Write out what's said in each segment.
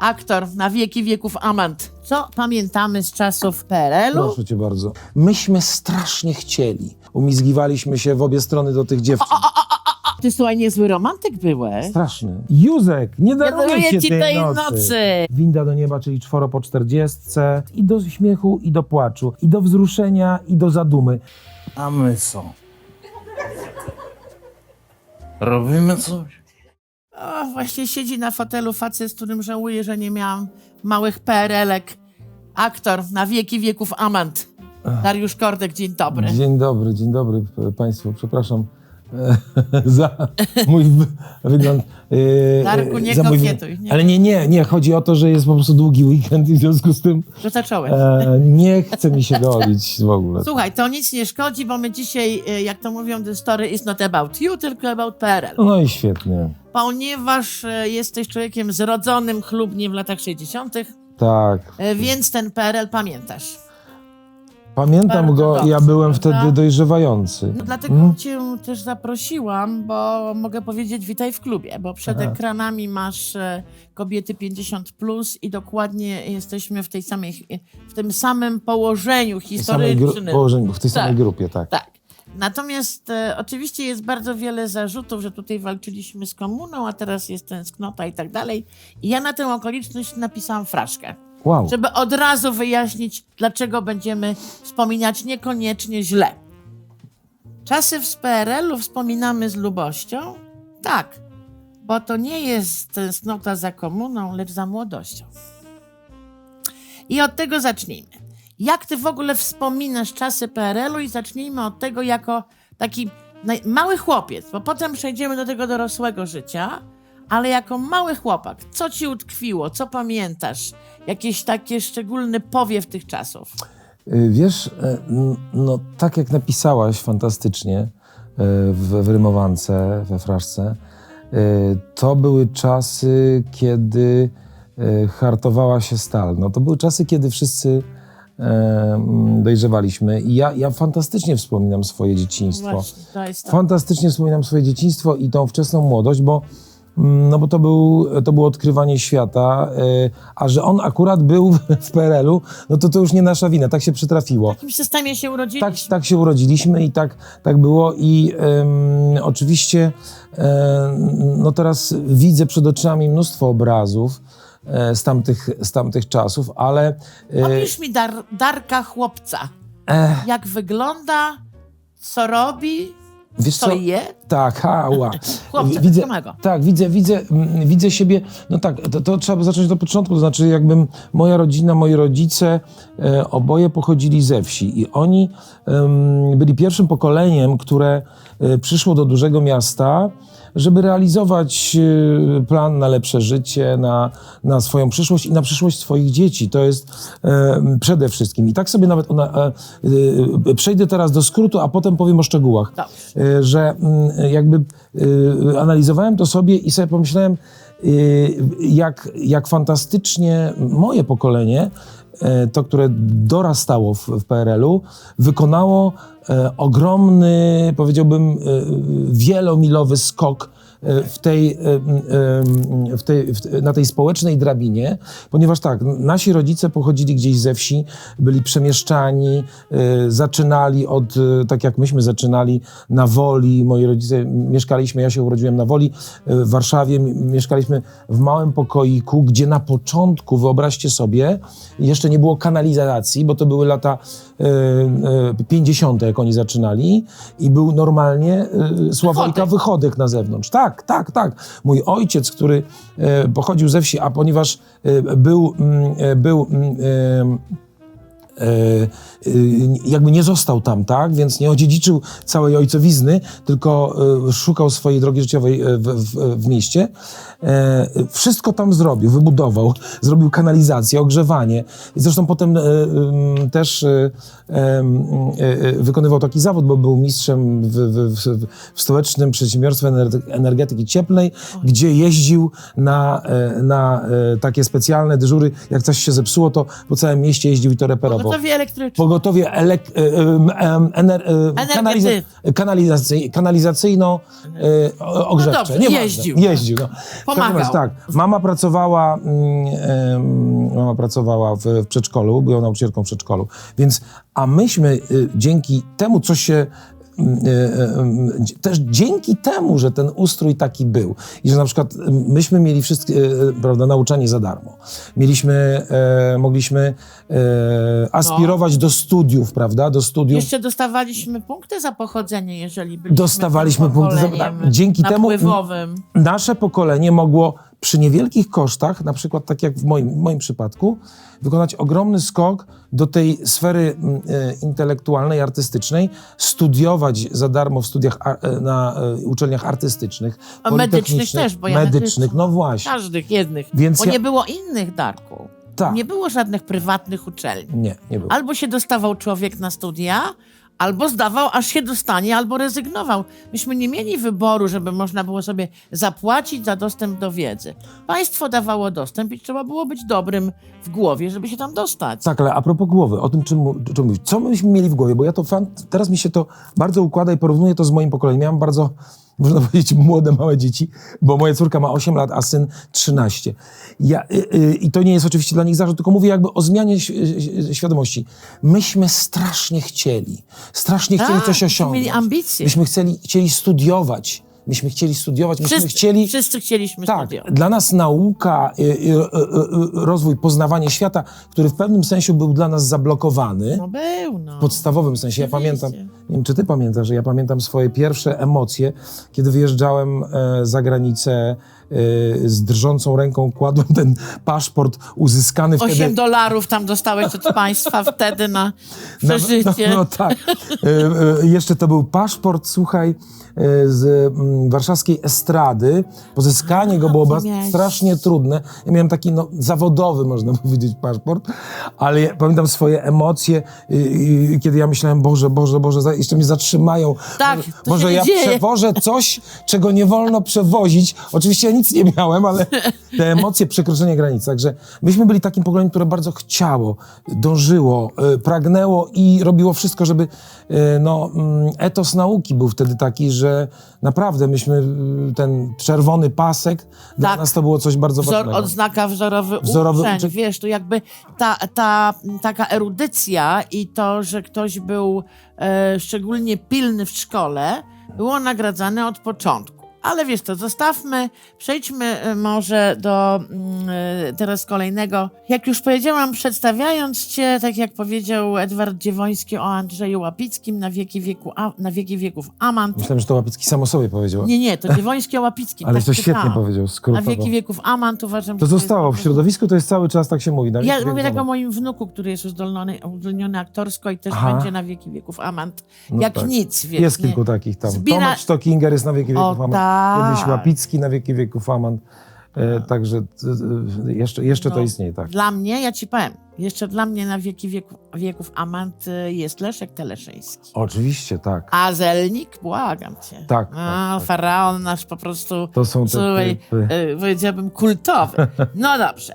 aktor na wieki wieków amant. Co pamiętamy z czasów PRL-u? Proszę cię bardzo. Myśmy strasznie chcieli. Umizgiwaliśmy się w obie strony do tych dziewczyn. Ty słuchaj, niezły romantyk byłeś. Straszny. Józek, nie daruję daruję ci ci tej, tej nocy. nocy. Winda do nieba, czyli czworo po czterdziestce. I do śmiechu, i do płaczu. I do wzruszenia, i do zadumy. A my co? Robimy coś? O, właśnie siedzi na fotelu facet, z którym żałuję, że nie miałam małych PRL-ek. Aktor na wieki wieków amant. Dariusz Kordek, dzień dobry. Dzień dobry, dzień dobry Państwu. Przepraszam e, za mój wy- wygląd. e, Darku, nie za kokietuj, nie. Ale nie, nie, nie. Chodzi o to, że jest po prostu długi weekend i w związku z tym Że zacząłeś. e, nie chce mi się golić w ogóle. Słuchaj, to nic nie szkodzi, bo my dzisiaj, e, jak to mówią, the story is not about you, tylko about PRL. No i świetnie. Ponieważ e, jesteś człowiekiem zrodzonym chlubnie w latach 60., Tak. e, więc ten PRL pamiętasz. Pamiętam Bardzo go, dobrze, ja byłem prawda? wtedy dojrzewający. No, dlatego Mm. cię też zaprosiłam, bo mogę powiedzieć witaj w klubie, bo przed Aha. ekranami masz e, kobiety 50+, plus i dokładnie jesteśmy w tej samej, w tym samym położeniu W historycznym. położeniu, w tej Tak. samej grupie, tak. Tak. Natomiast e, oczywiście jest bardzo wiele zarzutów, że tutaj walczyliśmy z komuną, a teraz jest tęsknota i tak dalej. I ja na tę okoliczność napisałam fraszkę, Wow. żeby od razu wyjaśnić, dlaczego będziemy wspominać niekoniecznie źle. Czasy z PRL-u wspominamy z lubością? Tak, bo to nie jest tęsknota za komuną, lecz za młodością. I od tego zacznijmy. Jak ty w ogóle wspominasz czasy PRL-u i zacznijmy od tego jako taki mały chłopiec, bo potem przejdziemy do tego dorosłego życia, ale jako mały chłopak, co ci utkwiło, co pamiętasz? Jakiś taki szczególny powiew tych czasów? Y, Wiesz, n- no tak jak napisałaś fantastycznie e, w, w rymowance, we fraszce, to były czasy, kiedy hartowała się stal. No, to były czasy, kiedy wszyscy dojrzewaliśmy i ja, ja fantastycznie wspominam swoje dzieciństwo. Właśnie, to jest to. Fantastycznie wspominam swoje dzieciństwo i tą wczesną młodość, bo, mm, no bo to, był, to było odkrywanie świata, e, a że on akurat był w PRL-u, no to to już nie nasza wina, tak się przytrafiło. W jakim systemie się Tak, urodziliśmy? tak się urodziliśmy i tak, tak było i em, oczywiście em, no teraz widzę przed oczami mnóstwo obrazów z, tamtych, z tamtych czasów, ale e, Opisz mi dar, Darka chłopca. eh, Jak wygląda, co robi, wiesz co je? tak, hała. Chłopca, widzę, tak samego. tak, widzę, widzę, mm, widzę siebie, no tak, to, to trzeba zacząć od początku, to znaczy jakbym moja rodzina, moi rodzice e, oboje pochodzili ze wsi i oni em, byli pierwszym pokoleniem, które e, przyszło do dużego miasta, żeby realizować e, plan na lepsze życie, na, na swoją przyszłość i na przyszłość swoich dzieci. To jest e, przede wszystkim. I tak sobie nawet ona, e, e, przejdę teraz do skrótu, a potem powiem o szczegółach Dobrze. y, że mm, jakby y, analizowałem to sobie i sobie pomyślałem, y, jak, jak fantastycznie moje pokolenie, y, to, które dorastało w, w PRL-u, wykonało e, ogromny, powiedziałbym, e, wielomilowy skok e, w tej, e, e, w tej, w, na tej społecznej drabinie, ponieważ tak, nasi rodzice pochodzili gdzieś ze wsi, byli przemieszczani, e, zaczynali od, e, tak jak myśmy zaczynali na Woli, moi rodzice mieszkaliśmy, ja się urodziłem na Woli, e, w Warszawie, mieszkaliśmy w małym pokoiku, gdzie na początku, wyobraźcie sobie, jeszcze nie było kanalizacji, bo to były lata e, e, 50., jak oni zaczynali i był normalnie e, Sławojka Wychodek. na zewnątrz. Tak, tak, tak. Mój ojciec, który pochodził ze wsi, a ponieważ był, mm, był mm, jakby nie został tam, tak? Więc nie odziedziczył całej ojcowizny, tylko szukał swojej drogi życiowej w, w, w mieście. E, Wszystko tam zrobił, wybudował, zrobił kanalizację, ogrzewanie. Zresztą potem e, też e, e, wykonywał taki zawód, bo był mistrzem w, w, w, w stołecznym przedsiębiorstwie ener- energetyki cieplnej, gdzie jeździł na, na takie specjalne dyżury. Jak coś się zepsuło, to po całym mieście jeździł i to reperował. Pogotowie elektryczne. pogotowie elek, ener, kanalizacyjno-ogrzewcze. No dobrze, jeździł. Jeździł, no. Pomagał. razie Tak, mama pracowała, mm, mama pracowała w, w przedszkolu, była nauczycielką w przedszkolu, więc, a myśmy y, dzięki temu, co się też dzięki temu, że ten ustrój taki był i że na przykład y, myśmy mieli wszystkie, y, prawda, nauczanie za darmo. Mieliśmy, e, mogliśmy e, aspirować do studiów, prawda, do studiów. Jeszcze dostawaliśmy punkty za pochodzenie, jeżeli byliśmy Dostawaliśmy punkty za- tak, dzięki temu- nasze pokolenie mogło przy niewielkich kosztach, na przykład tak jak w moim, moim przypadku, wykonać ogromny skok do tej sfery mm, e, intelektualnej, artystycznej, studiować za darmo w studiach e, na e, uczelniach artystycznych, A medycznych też, bo ja medycznych, no właśnie. Każdych jednych. Więc bo ja- nie było innych, Darku. Tak. Nie było żadnych prywatnych uczelni. Nie, nie było. Albo się dostawał człowiek na studia, albo zdawał, aż się dostanie, albo rezygnował. Myśmy nie mieli wyboru, żeby można było sobie zapłacić za dostęp do wiedzy. Państwo dawało dostęp i trzeba było być dobrym w głowie, żeby się tam dostać. Tak, ale a propos głowy, o tym, czym, czym. Co myśmy mieli w głowie? Bo ja to teraz mi się to bardzo układa i porównuję to z moim pokoleniem. Miałem bardzo, można powiedzieć, młode, małe dzieci, bo moja córka ma 8 lat, a syn 13. Ja, y, y, I to nie jest oczywiście dla nich zarzut, tylko mówię jakby o zmianie ś- ś- świadomości. Myśmy strasznie chcieli, strasznie chcieli Tak, coś osiągnąć. mieli ambicje. Myśmy chcieli, chcieli studiować. Myśmy chcieli studiować, myśmy Wszyscy, chcieli... wszyscy chcieliśmy Tak, studiować. dla nas nauka, y, y, y, y, rozwój, poznawanie świata, który w pewnym sensie był dla nas zablokowany, No był, no. w podstawowym sensie. Ja pamiętam, nie wiem, czy ty pamiętasz, że ja pamiętam swoje pierwsze emocje, kiedy wyjeżdżałem e, za granicę e, z drżącą ręką, kładłem ten paszport uzyskany wtedy... 8 dolarów tam dostałeś od państwa wtedy na No, przeżycie. No, no tak. E, jeszcze to był paszport, słuchaj, z mm, warszawskiej estrady. Pozyskanie go było bardzo miałeś- strasznie trudne. Ja miałem taki no, zawodowy, można powiedzieć, paszport, ale ja pamiętam swoje emocje, y, y, kiedy ja myślałem, Boże, Boże, Boże, jeszcze mnie zatrzymają. Tak, się nie ja dzieje. przewożę coś, czego nie wolno przewozić. Oczywiście ja nic nie miałem, ale te emocje przekroczenia granic. Także myśmy byli takim pokoleniem, które bardzo chciało, dążyło, y, pragnęło i robiło wszystko, żeby y, no, mm, etos nauki był wtedy taki, że naprawdę myśmy y, ten czerwony pasek, dla Tak. nas to było coś bardzo Wzor, ważnego. odznaka wzorowy, Wzorowy uczeń, uczeń. wiesz, to jakby ta, ta taka erudycja i to, że ktoś był e, szczególnie pilny w szkole, było nagradzane od początku. Ale wiesz to, zostawmy, przejdźmy e, może do e, teraz kolejnego. Jak już powiedziałam, przedstawiając cię, tak jak powiedział Edward Dziewoński o Andrzeju Łapickim na wieki, wieku, a, na wieki wieków Amant. Myślałem, że to Łapicki samo sobie powiedział. Nie, nie, to Dziewoński o Łapickim. ale tak to świetnie czytałam. powiedział, Na skrótowo. wieki wieków Amant uważam, To że zostało w środowisku, to jest cały czas tak się mówi. na ja wieki mówię tak o moim wnuku, który jest uzdolniony, uzdolniony aktorsko i też Aha. będzie na wieki wieków amant. No jak tak. nic, wiesz. Jest nie? kilku takich tam. Zbiera- Tomasz Stockinger jest na wieki O, wieków amant. Tak. Kiedyś Łapicki na wieki wieków amant. E, także e, e, jeszcze, jeszcze to No. istnieje, tak. Dla mnie, ja ci powiem, jeszcze dla mnie na wieki wieku, wieków amant y, jest Leszek Teleszyński. Oczywiście, tak. A Zelnik, błagam cię. Tak, A, tak, tak. faraon nasz po prostu, To są te słuchaj, typy. y, powiedziałabym kultowy. No dobrze.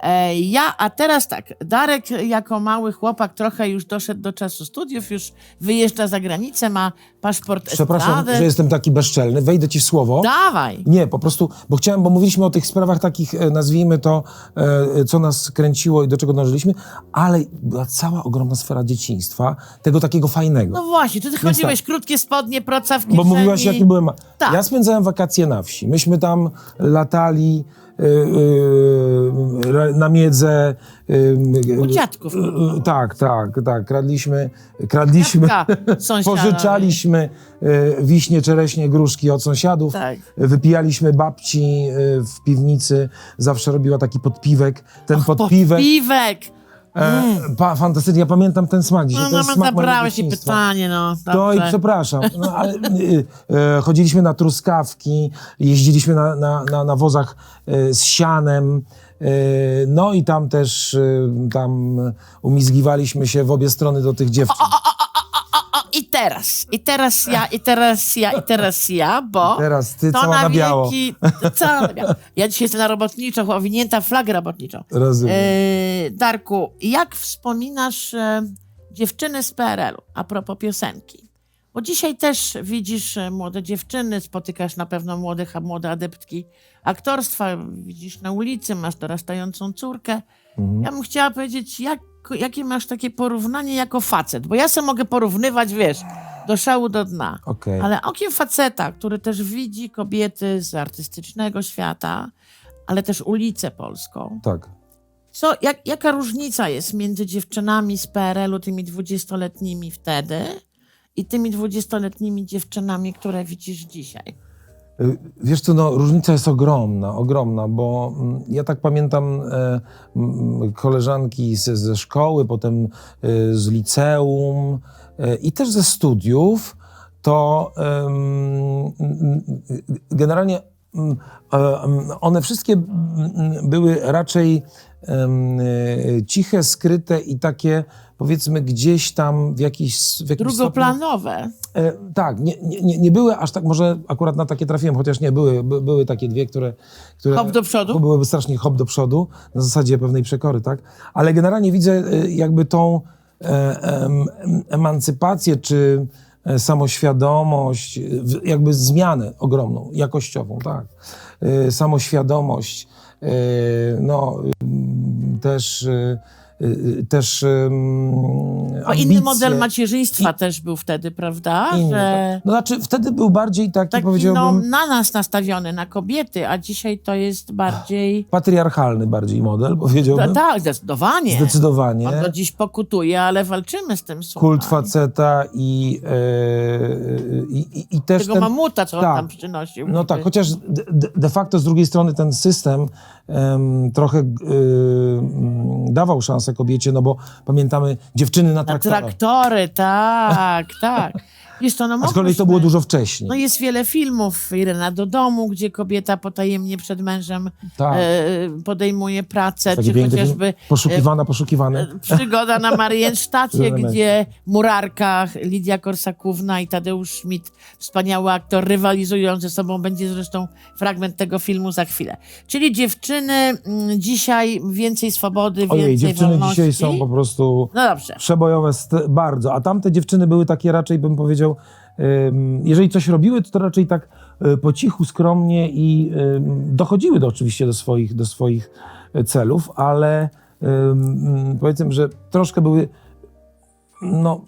E, Ja, a teraz tak, Darek jako mały chłopak trochę już doszedł do czasu studiów, już wyjeżdża za granicę, ma paszport Przepraszam, estrady. że jestem taki bezczelny. Wejdę ci w słowo. Dawaj. Nie, po prostu, bo chciałem, bo mówiliśmy o tych sprawach takich, e, nazwijmy to, e, co nas kręciło i do czego dążyliśmy, ale była cała ogromna sfera dzieciństwa, tego takiego fajnego. No właśnie, ty chodziłeś krótkie spodnie, proca w kieszeni. Bo mówiłaś, jaki byłem. Tak. Ja spędzałem wakacje na wsi. Myśmy tam latali na miedzę. y, U dziadków. y, y, tak, tak, tak. Kradliśmy, kradliśmy, pożyczaliśmy y, wiśnie, czereśnie, gruszki od sąsiadów. Tak. Wypijaliśmy babci y, w piwnicy. Zawsze robiła taki podpiwek. Ten podpiwek. Piwek. E, pa, fantastycznie, ja pamiętam ten smak dzisiaj. No, to no, smak zabrałeś dzieciństwa. pytanie, no. To i dobrze. przepraszam, no, ale y, y, chodziliśmy na truskawki, jeździliśmy na, na, na, na wozach y, z sianem, y, no i tam też y, tam umizgiwaliśmy się w obie strony do tych dziewczyn. I teraz, i teraz ja, i teraz ja, i teraz ja, bo Teraz ty to cała na biało. wieki, cała na biało. Ja dzisiaj jestem na robotniczo, owinięta w flagę robotniczą. Rozumiem. E, Darku, jak wspominasz e, dziewczyny z PRL-u, a propos piosenki? Bo dzisiaj też widzisz e, młode dziewczyny, spotykasz na pewno młodych, a młode adeptki aktorstwa, widzisz na ulicy, masz dorastającą córkę. Mhm. Ja bym chciała powiedzieć, jak, jakie masz takie porównanie jako facet? Bo ja sobie mogę porównywać, wiesz, do szału do dna. Okej. Ale okiem faceta, który też widzi kobiety z artystycznego świata, ale też ulicę polską. Tak. Co, jak, jaka różnica jest między dziewczynami z PRL-u, tymi dwudziestoletnimi wtedy, i tymi dwudziestoletnimi dziewczynami, które widzisz dzisiaj? Y, Wiesz co, no, różnica jest ogromna, ogromna, bo mm, ja tak pamiętam e, koleżanki ze, ze szkoły, potem e, z liceum e, i też ze studiów, to generalnie mm, one wszystkie były raczej ciche, skryte i takie powiedzmy gdzieś tam w jakiś, w Drugoplanowe. E, tak, nie, nie, nie- były aż tak, może akurat na takie trafiłem, chociaż nie, były, by, były takie dwie, które... które Hop do przodu? Byłyby strasznie hop do przodu, na zasadzie pewnej przekory, tak? Ale generalnie widzę e, jakby tą e, em, em, emancypację, czy e, samoświadomość, e, jakby zmianę ogromną, jakościową, tak? E, samoświadomość, no, też... e, e, też Bo inny model macierzyństwa też był wtedy, prawda? Inny, Że tak. No znaczy wtedy był bardziej taki, taki no, powiedziałbym, na nas nastawiony, na kobiety, a dzisiaj to jest bardziej... patriarchalny bardziej model, powiedziałbym. tak, zdecydowanie. Zdecydowanie. On do dziś pokutuje, ale walczymy z tym Kult słuchaj. faceta i, e, i, i, i też Tego ten... mamuta, co on tak. tam przynosił. No tak, chociaż de, de- facto z drugiej strony ten system em, trochę y, mm, dawał szansę kobiecie, no bo pamiętamy dziewczyny na Na traktorach. traktory, tak, tak. Wiesz to, no A z kolei to mogliśmy- było dużo wcześniej. No jest wiele filmów, Irena do domu, gdzie kobieta potajemnie przed mężem tak. e, podejmuje pracę, Taki czy piękny film. chociażby Poszukiwana, poszukiwane. e, przygoda na Mariensztacie, gdzie Murarka, Lidia Korsakówna i Tadeusz Schmidt, wspaniały aktor, rywalizują ze sobą. Będzie zresztą fragment tego filmu za chwilę. Czyli dziewczyny mm, dzisiaj więcej swobody, więcej Ojej, dziewczyny wolności. dzisiaj są po prostu... No dobrze. przebojowe st- bardzo, a tamte dziewczyny były takie raczej, bym powiedział, ym, jeżeli coś robiły, to, to raczej tak y, po cichu, skromnie i dochodziły do, oczywiście do swoich, do swoich y, celów, ale ym, powiedzmy, że troszkę były no,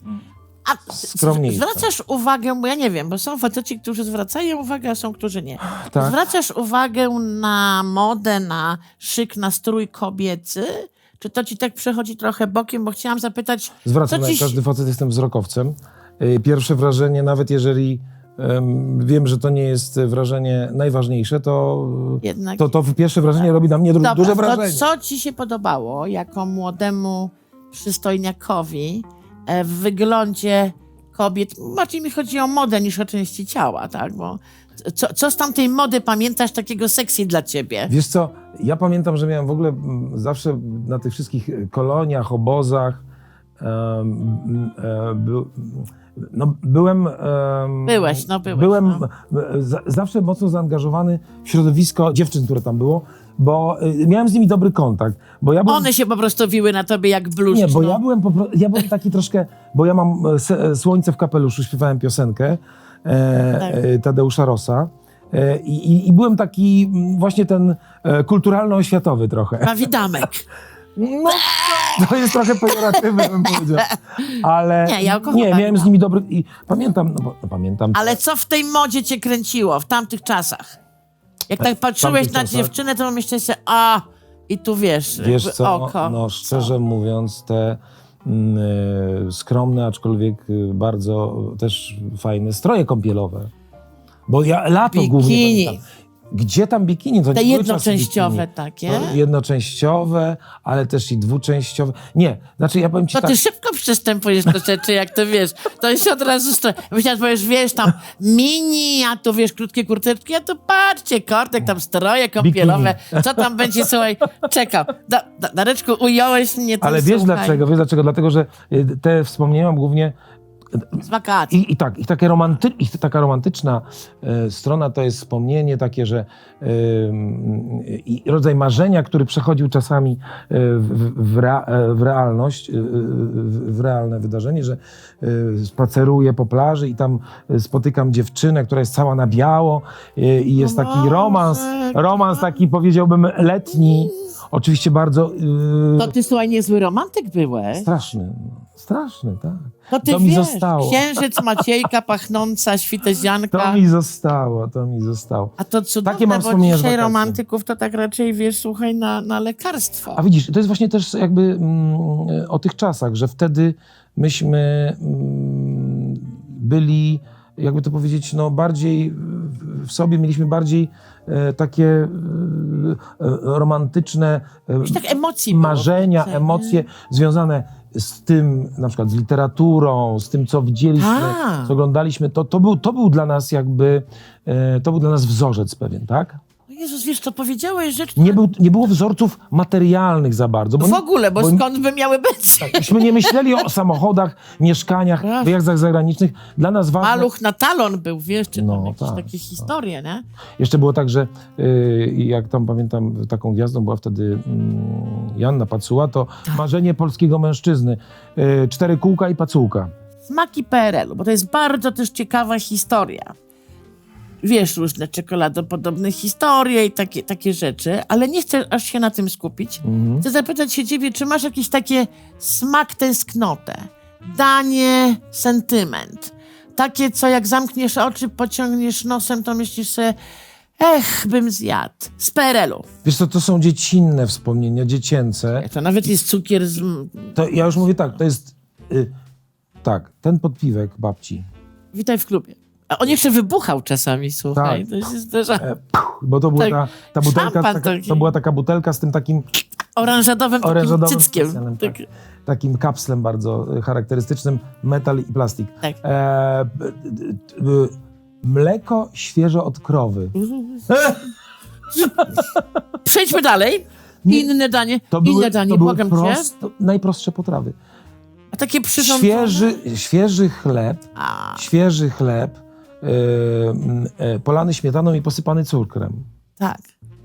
A Skromniejsze. zwracasz uwagę, bo ja nie wiem, bo są faceci, którzy zwracają uwagę, a są, którzy nie. Tak. Zwracasz uwagę na modę, na szyk, na strój kobiecy? Czy to ci tak przechodzi trochę bokiem? Bo chciałam zapytać, zwracam, co ci... każdy facet jestem wzrokowcem. Y, Pierwsze wrażenie, nawet jeżeli wiem, że to nie jest wrażenie najważniejsze, to, Jednak... to, to pierwsze wrażenie robi na mnie Dobra, duże to wrażenie. co ci się podobało jako młodemu przystojniakowi e, w wyglądzie kobiet? Bardziej mi chodzi o modę niż o części ciała, tak? Bo co, co z tamtej mody pamiętasz takiego sexy dla ciebie? Wiesz co, ja pamiętam, że miałem w ogóle zawsze na tych wszystkich koloniach, obozach, em, e, by, no, byłem... em, Byłeś, no byłeś, Byłem no. za, zawsze mocno zaangażowany w środowisko dziewczyn, które tam było, bo e, miałem z nimi dobry kontakt, bo ja byłem... One się po prostu wiły na tobie jak bluszcz. Nie, bo no. ja byłem, po, ja byłem taki troszkę, bo ja mam e, se, e, Słońce w kapeluszu, śpiewałem piosenkę e, Tak. e, Tadeusza Rosa e, i, i, byłem taki właśnie ten e, kulturalno-oświatowy trochę. Prawidamek. No, to jest trochę pejoratywne, bym powiedział. Ale Nie, ja nie, miałem z nimi dobry... I pamiętam, no, bo, no pamiętam... Ale co w tej modzie cię kręciło w tamtych czasach? Jak tak patrzyłeś tamtych na czasach? dziewczynę, to myślałeś sobie, a i tu wiesz, Wiesz co, oko. no szczerze mówiąc, te mm, e, skromne, aczkolwiek y, bardzo też fajne stroje kąpielowe. Bo ja lato głównie Bikini. pamiętam. Gdzie tam bikini? To Te nie były czasy jednoczęściowe bikini. takie. To jednoczęściowe, ale też i dwuczęściowe. Nie, znaczy ja powiem ci To tak. ty szybko przystępujesz do rzeczy, jak to wiesz. To jest od razu stro... Myślałem, że powiesz, wiesz, tam mini, a tu wiesz, krótkie kurteczki, a tu patrzcie, kortek, tam stroje kąpielowe. Co tam będzie, słuchaj, czekam. Da, da, Dareczku, ująłeś mnie. to Ale wiesz słuchaj. dlaczego? Wiesz dlaczego? Dlatego, że y, te wspomniałem głównie z wakacji. I, i tak, i, takie romanty, i taka romantyczna e, strona to jest wspomnienie takie, że e, rodzaj marzenia, który przechodził czasami e, w, w, rea, w realność, w, w realne wydarzenie, że e, spaceruję po plaży i tam spotykam dziewczynę, która jest cała na biało e, i jest taki romans, romans taki powiedziałbym letni, oczywiście bardzo e, To ty, słuchaj, niezły romantyk byłeś. straszny, straszny, tak. To ty To mi wiesz, zostało. księżyc, Maciejka, pachnąca, świtezianka. To mi zostało, to mi zostało. A to cudowne, Takie mam bo dzisiaj romantyków to tak raczej, wiesz, słuchaj, na, na lekarstwo. A widzisz, to jest właśnie też jakby mm, o tych czasach, że wtedy myśmy mm, byli, jakby to powiedzieć, no bardziej w- sobie mieliśmy bardziej e, takie e, e, romantyczne e, tak emocji było marzenia, nie? emocje związane z tym, na przykład z literaturą, z tym, co widzieliśmy, Tak. co oglądaliśmy, to, to, był, to był dla nas jakby, e, to był dla nas wzorzec pewien, tak? Jezus, wiesz, co powiedziałeś rzecz... Nie, był, nie było wzorców materialnych za bardzo. Bo w ogóle, bo, bo- skąd by miały być? Myśmy nie myśleli o samochodach, mieszkaniach, Prawda. wyjazdach zagranicznych. Dla nas ważne... Maluch na talon był, wiesz, czy tam No, jakieś tak, takie historie, nie? Jeszcze było tak, że y, jak tam pamiętam, taką gwiazdą była wtedy mm, Janna Pacuła, to Tak. marzenie polskiego mężczyzny. Y, cztery kółka i pacułka. Smaki PRL-u, bo to jest bardzo też ciekawa historia. Wiesz, różne czekoladopodobne historie i takie, takie rzeczy, ale nie chcę aż się na tym skupić. Mhm. Chcę zapytać się ciebie, czy masz jakieś takie smak tęsknotę, danie sentyment, takie, co jak zamkniesz oczy, pociągniesz nosem, to myślisz sobie, ech, bym zjadł. Z PRL-u. Wiesz co, to są dziecinne wspomnienia, dziecięce. To nawet jest cukier z... To ja już mówię tak, to jest... Y, tak, ten podpiwek babci. Witaj w klubie. A on jeszcze wybuchał czasami, słuchaj. Tak. To się zdarza. E, bo to była Tak. ta, ta butelka, taka, to była taka butelka z tym takim Oranżadowym, orężadowym takim cyckiem. Tak. tak. takim kapslem bardzo y, charakterystycznym, metal i plastik. Tak. E, mleko świeże od krowy. Przejdźmy dalej. Nie, Inne danie. To były, Inne danie, to były prosto, najprostsze potrawy. A takie przyrządzone? Świeży, świeży chleb, A, świeży chleb, polany śmietaną i posypany cukrem. tak.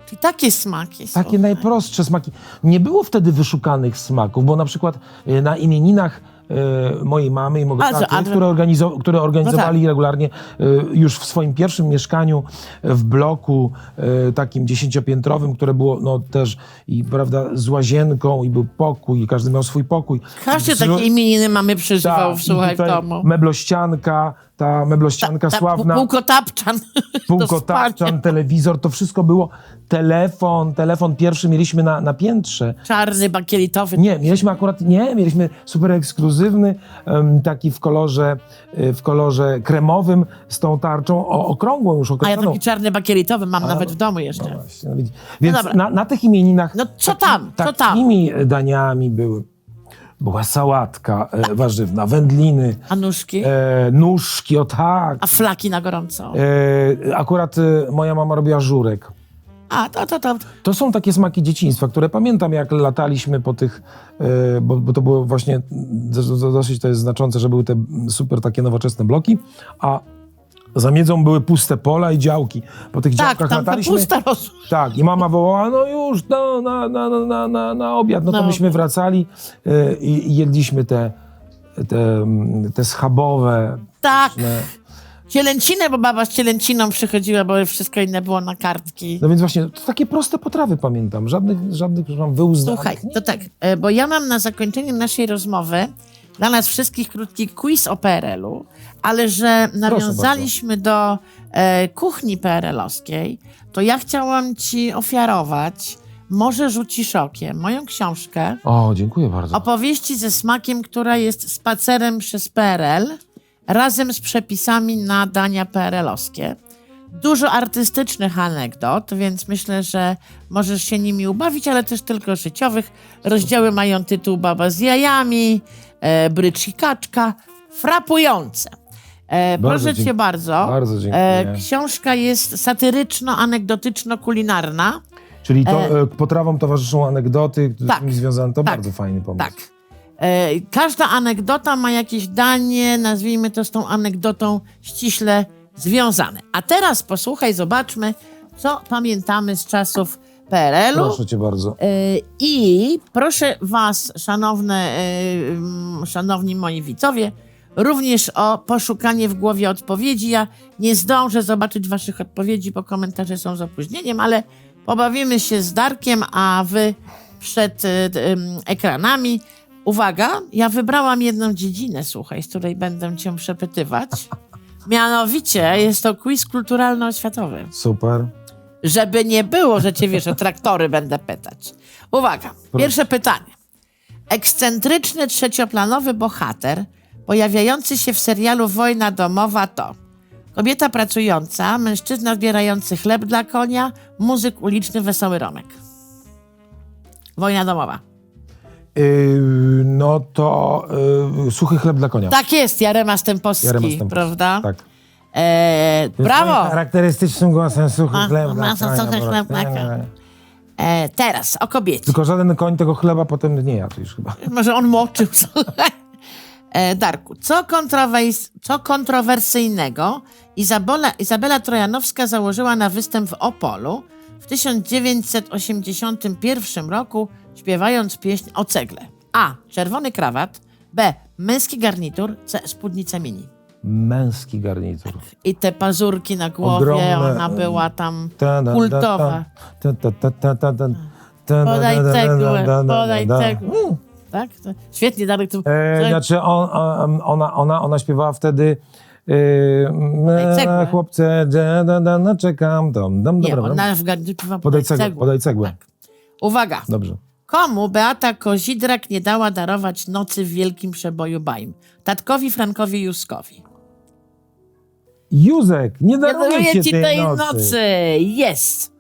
Czyli takie smaki Takie słuchaj. najprostsze smaki. Nie było wtedy wyszukanych smaków, bo na przykład e, na imieninach e, mojej mamy i mojego taty, które, organizo- które organizowali No regularnie e, już w swoim pierwszym mieszkaniu e, w bloku e, takim dziesięciopiętrowym, które było no też i prawda z łazienką i był pokój i każdy miał swój pokój. Każdy takie imieniny mamy przeżywał, Tak, słuchaj, w domu. Meblościanka, ta meblościanka Ta sławna. Półkotapczan. Półkotapczan, telewizor, to wszystko było. Telefon, telefon pierwszy mieliśmy na, na piętrze. Czarny, bakielitowy. Nie, mieliśmy akurat, nie, mieliśmy super ekskluzywny, taki w kolorze, y, w kolorze kremowym z tą tarczą o, okrągłą już A ja taki czarny, bakielitowy mam nawet w domu jeszcze. No właśnie, no. Więc dobra. na, na tych imieninach No co tam, co tam? takimi daniami były. Była sałatka e, warzywna, wędliny, A nóżki? e, nóżki, o tak. A flaki na gorąco? E, akurat e, moja mama robiła żurek. A, to, to, to. To są takie smaki dzieciństwa, które pamiętam, jak lataliśmy po tych, e, bo, bo to było właśnie, do- do- dosyć to jest znaczące, że były te super takie nowoczesne bloki, a za miedzą były puste pola i działki. Po tych Tak, działkach tam ta lataliśmy. pusta rosła. Tak, i mama wołała, no już, no, na, na, na, na, na, obiad. No to No. myśmy wracali e, i, i jedliśmy te, te, te schabowe, Tak. pyszne. Cielęcinę, bo baba z cielęciną przychodziła, bo wszystko inne było na kartki. No więc właśnie, to takie proste potrawy pamiętam, żadnych, żadnych przepraszam, wyuznanych. Słuchaj, to tak, e, bo ja mam na zakończenie naszej rozmowy dla nas wszystkich krótki quiz o PRL-u, ale że nawiązaliśmy do e, kuchni PRL-owskiej, to ja chciałam ci ofiarować Może rzucisz okiem, moją książkę, O, dziękuję bardzo. opowieści ze smakiem, która jest spacerem przez PRL, razem z przepisami na dania PRL-owskie. Dużo artystycznych anegdot, więc myślę, że możesz się nimi ubawić, ale też tylko życiowych. Rozdziały mają tytuł Baba z jajami, e, Brycz i kaczka. Frapujące. E, Bardzo proszę cię dziękuję. bardzo. Bardzo dziękuję. E, książka jest satyryczno-anegdotyczno-kulinarna. Czyli to e, potrawom towarzyszą anegdoty, z tak, tym związane. To tak, bardzo fajny pomysł. Tak. E, każda anegdota ma jakieś danie, nazwijmy to z tą anegdotą ściśle związane. A teraz posłuchaj, zobaczmy, co pamiętamy z czasów PRL-u. Proszę cię bardzo. E, I proszę Was, szanowne, mm, szanowni moi widzowie, również o poszukanie w głowie odpowiedzi. Ja nie zdążę zobaczyć Waszych odpowiedzi, bo komentarze są z opóźnieniem, ale pobawimy się z Darkiem, a Wy przed em, ekranami. Uwaga, ja wybrałam jedną dziedzinę, słuchaj, z której będę Cię przepytywać. Mianowicie jest to quiz kulturalno-oświatowy. Super. Żeby nie było, że cię wiesz, o traktory będę pytać. Uwaga, pierwsze pytanie. Ekscentryczny trzecioplanowy bohater pojawiający się w serialu Wojna domowa to kobieta pracująca, mężczyzna zbierający chleb dla konia, muzyk uliczny Wesoły Romek. Wojna domowa. Yy, no to yy, suchy chleb dla konia. Tak jest, Jarema Stępowski, Jarema Stępowski, prawda? Tak. E, brawo! Charakterystycznym głosem suchy A, chleb suchy dla. E, teraz o kobiecie. Tylko żaden koń tego chleba potem nie jadł już chyba. Może on moczył. słuchaj. E, Darku, co, kontrowers- co kontrowersyjnego Izabela, Izabela Trojanowska założyła na występ w Opolu w 1981 roku, śpiewając pieśń o cegle? A. Czerwony krawat. B. Męski garnitur. C. Spódnica mini. Męski garnitur. I te pazurki na głowie, Ogromne, ona była tam kultowa. Podaj da, da, da, cegłę, da, da, podaj da. cegłę. Tak? To Świetnie, Darek. Tu... E, znaczy on, on, ona, ona, ona śpiewała wtedy e, Podaj cegłę. e, chłopcze, da, da, da, no czekam, dom, dom, Nie, dobra, dobra. ona w garniturze śpiewa Podaj cegłę, podaj cegłę. Tak. Uwaga. Dobrze. Komu Beata Kozidrak nie dała darować nocy w wielkim przeboju bajm? Tatkowi Frankowi Juskowi. Józek, nie daruję daruję ci tej nocy. Jest.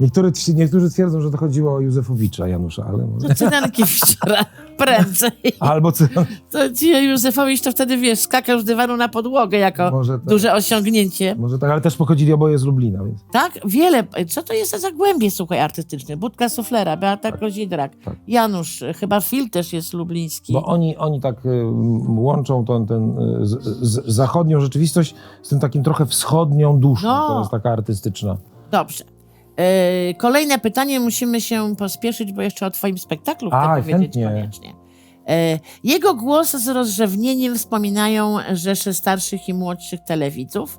Niektóry, niektórzy twierdzą, że to chodziło o Józefowicza Janusza, ale może... To cyganki wczoraj. Prędzej. Albo co? To ci Józefowicz to wtedy, wiesz, skakał z dywanu na podłogę jako tak. duże osiągnięcie. Może tak, ale też pochodzili oboje z Lublina, więc... Tak? Wiele. Co to jest za zagłębie, słuchaj, artystyczne? Budka Suflera, Beata Kozidrak, tak. Janusz, chyba Fil też jest lubliński. Bo oni, oni tak y, łączą ten, ten y, z, z, zachodnią rzeczywistość z tym takim trochę wschodnią duszą, No. która jest taka artystyczna. Dobrze. E, kolejne pytanie, musimy się pospieszyć, bo jeszcze o twoim spektaklu chcę A, powiedzieć chętnie. koniecznie. E, jego głos z rozrzewnieniem wspominają rzesze starszych i młodszych telewidzów.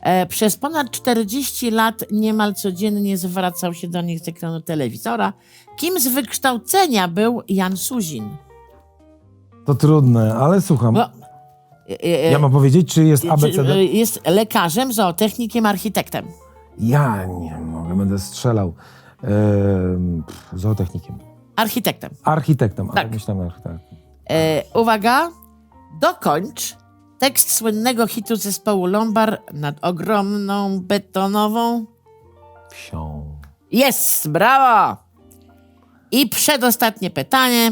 E, przez ponad 40 lat niemal codziennie zwracał się do nich z ekranu telewizora. Kim z wykształcenia był Jan Suzin? To trudne, ale słucham. Bo, e, e, Ja mam powiedzieć, czy jest ABCD? jest lekarzem, zootechnikiem, architektem. Ja nie mogę, będę strzelał. Ehm, pff, zootechnikiem. Architektem. Architektem, ale Tak. myślałem architektem. E, uwaga, dokończ tekst słynnego hitu zespołu Lombard nad ogromną betonową. Psią. Jest, brawo! I przedostatnie pytanie.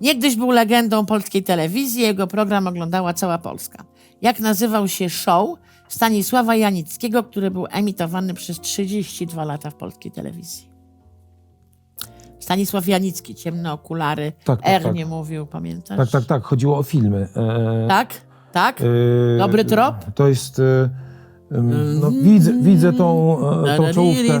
Niegdyś był legendą polskiej telewizji, jego program oglądała cała Polska. Jak nazywał się show Stanisława Janickiego, który był emitowany przez 32 lata w polskiej telewizji? Stanisław Janicki, ciemne okulary, Tak, tak, R tak. nie mówił, pamiętasz? Tak, tak, tak. Chodziło o filmy. E, Tak? Tak? e, Dobry trop? To jest... E, no, widzę, widzę tą, tą czołówkę.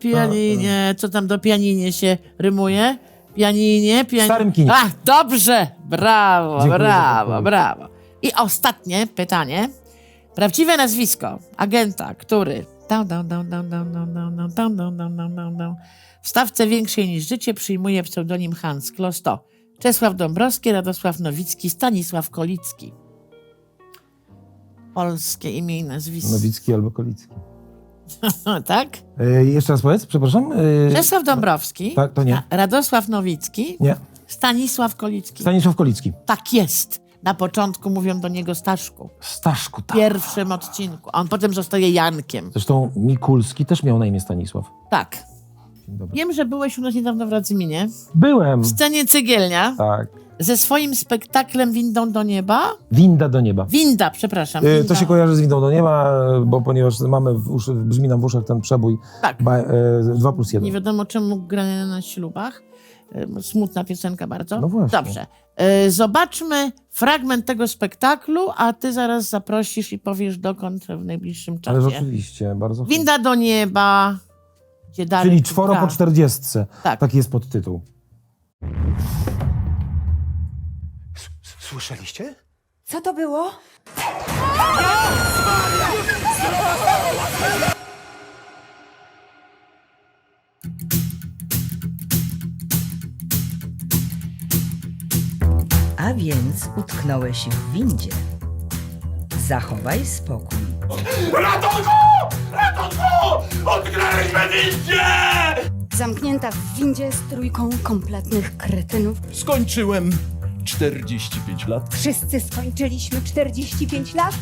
Pianinie. Co tam do pianinie się rymuje? Pianinie, pianinie. starym kinie. A, dobrze! Brawo, Dziękuję brawo, brawo. I ostatnie pytanie. Prawdziwe nazwisko agenta, który down, down, down, down, down, down, down, down, down, down, down, down, down, down. w stawce większej niż życie przyjmuje pseudonim Hans Kloss to Czesław Dąbrowski, Radosław Nowicki, Stanisław Kolicki. Polskie imię i nazwisko. Nowicki albo Kolicki. tak? E, jeszcze raz powiedz, przepraszam. E, Czesław Dąbrowski, Tak, to nie. Ra- Radosław Nowicki, Nie. Stanisław Kolicki. Stanisław Kolicki. tak jest. Na początku mówią do niego Staszku. Staszku, W tak. pierwszym odcinku. A on potem zostaje Jankiem. Zresztą Mikulski też miał na imię Stanisław. Tak. Dzień dobry. Wiem, że byłeś u nas niedawno w Radzyminie. Byłem. W scenie Cygielnia. Tak. Ze swoim spektaklem Windą do nieba. Winda do nieba. Winda, przepraszam. E, Winda. To się kojarzy z windą do nieba, bo ponieważ mamy w uszy, brzmi nam w uszach ten przebój Tak. ba, e, 2 plus 1. Nie wiadomo czemu grane na ślubach. E, Smutna piosenka bardzo. No właśnie. Dobrze. E, Zobaczmy fragment tego spektaklu, a ty zaraz zaprosisz i powiesz dokąd w najbliższym czasie. Ale rzeczywiście, bardzo. Winda do nieba. Gdzie dalej Czyli czworo gra. po czterdziestce. Tak. Taki jest podtytuł. Słyszeliście? Co to było? A więc utknąłeś w windzie. Zachowaj spokój. Ratunku! Ratunku! Odgraliśmy windzie! Zamknięta w windzie z trójką kompletnych kretynów. Skończyłem 45 lat. Wszyscy skończyliśmy 45 lat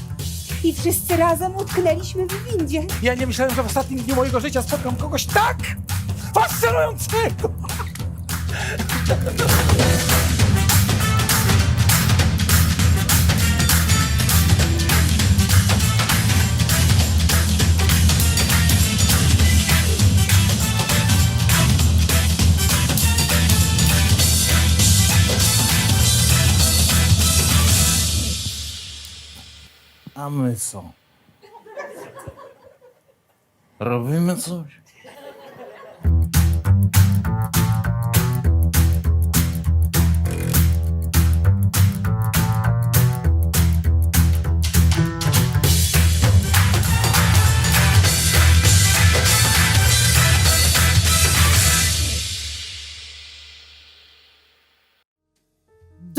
i wszyscy razem utknęliśmy w windzie. Ja nie myślałem, że w ostatnim dniu mojego życia spotkam kogoś tak fascynującego! My co? Robimy coś?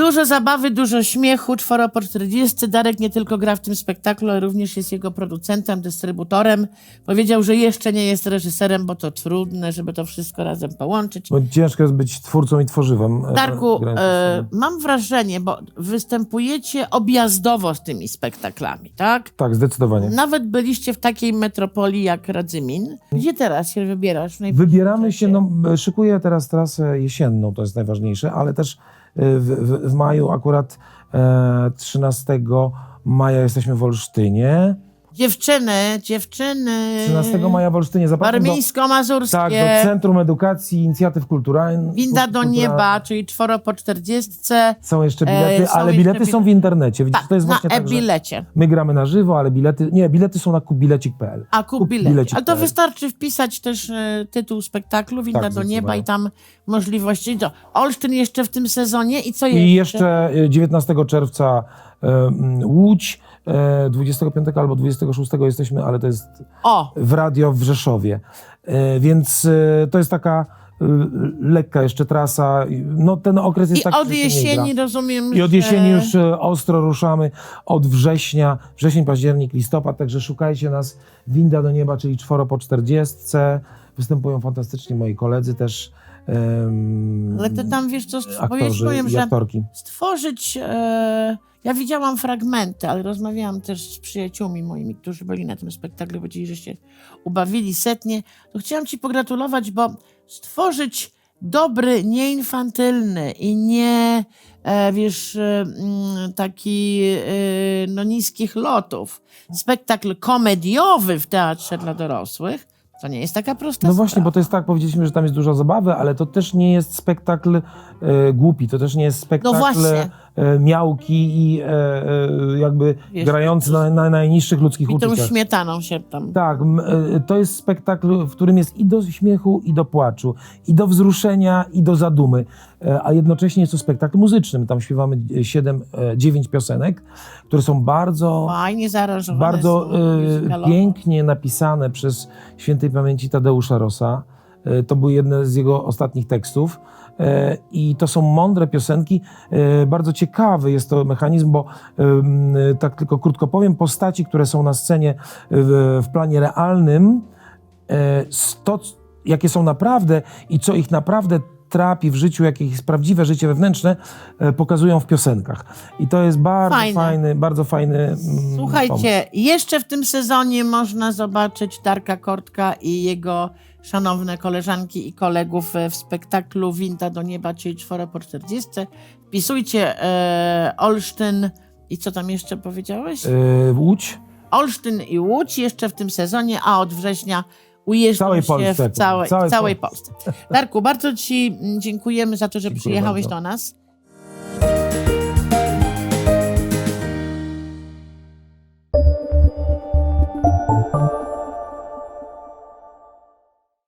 Dużo zabawy, dużo śmiechu, czworo po 40. Darek nie tylko gra w tym spektaklu, ale również jest jego producentem, dystrybutorem. Powiedział, że jeszcze nie jest reżyserem, bo to trudne, żeby to wszystko razem połączyć. Bo ciężko jest być twórcą i tworzywem. Darku, e, mam wrażenie, bo występujecie objazdowo z tymi spektaklami, tak? Tak, zdecydowanie. Nawet byliście w takiej metropolii jak Radzymin. Gdzie teraz się wybierasz? Wybieramy się, no, szykuję teraz trasę jesienną, to jest najważniejsze, ale też w, w, w maju akurat e, 13 maja jesteśmy w Olsztynie. Dziewczyny, dziewczyny. 13 maja w Olsztynie zapraszam do, Warmińsko-mazurskie. tak, do Centrum Edukacji i Inicjatyw Kulturalnych. Winda do nieba, czyli czworo po czterdziestce. Są jeszcze E, bilety, są ale jeszcze bilety są w internecie. Widzicie, Tak, to jest na właśnie tak, że e-bilecie. my gramy na żywo, ale bilety, nie, bilety są na kubilecik.pl. A kup bilecik. Ale to wystarczy wpisać też e, tytuł spektaklu Winda Tak, do nieba i tam możliwości. To Olsztyn jeszcze w tym sezonie i co I jeszcze e, 19 czerwca e, m, Łódź, e, 25 albo 26 jesteśmy, ale to jest O, w radio w Rzeszowie. E, Więc e, to jest taka e, lekka jeszcze trasa. I, No ten okres jest i taki, od że się nie jesieni gra. rozumiem, I od że- jesieni już e, ostro ruszamy, od września, wrzesień, październik, listopad, także szukajcie nas. Winda do nieba, czyli czworo po czterdziestce. Występują fantastycznie moi koledzy też. Em, Ale ty tam wiesz co, aktorzy powiem, że aktorki. stworzyć. E, ja widziałam fragmenty, ale rozmawiałam też z przyjaciółmi moimi, którzy byli na tym spektaklu, powiedzieli, że się ubawili setnie. To chciałam Ci pogratulować, bo stworzyć dobry, nieinfantylny i nie, e, wiesz, e, mm, taki e, no, niskich lotów spektakl komediowy w teatrze dla dorosłych. To nie jest taka prosta No właśnie, sprawa. bo to jest tak, powiedzieliśmy, że tam jest dużo zabawy, ale to też nie jest spektakl e, głupi, to też nie jest spektakl No właśnie. E, miałki i e, e, jakby Wiesz, grający na, na najniższych ludzkich I tą uczuciach. śmietaną się tam. Tak, m, e, to jest spektakl, w którym jest i do śmiechu, i do płaczu, i do wzruszenia, i do zadumy, E, a jednocześnie jest to spektakl muzyczny. Tam śpiewamy 7, 9 piosenek, które są bardzo Fajnie zaaranżowane. bardzo są, e, pięknie napisane przez świętej pamięci Tadeusza Rosa. E, To były jedne z jego ostatnich tekstów. E, I to są mądre piosenki. E, Bardzo ciekawy jest to mechanizm, bo em, tak tylko krótko powiem, postaci, które są na scenie w, planie realnym, e, to, jakie są naprawdę i co ich naprawdę trapi w życiu, jakie ich prawdziwe życie wewnętrzne, e, pokazują w piosenkach. I to jest bardzo Fajne. fajny, bardzo fajny mm, pomysł. Słuchajcie, jeszcze w tym sezonie można zobaczyć Darka Kortka i jego szanowne koleżanki i kolegów e, w spektaklu Winda do nieba, czyli czworo po 40. Wpisujcie e, Olsztyn i co tam jeszcze powiedziałeś? E, Łódź. Olsztyn i Łódź jeszcze w tym sezonie, a od września ujeżdżą Całej się Polsce, w całej, całej całej Pol- Polsce. Darku, bardzo Ci dziękujemy za to, że Dziękuję przyjechałeś bardzo. do nas.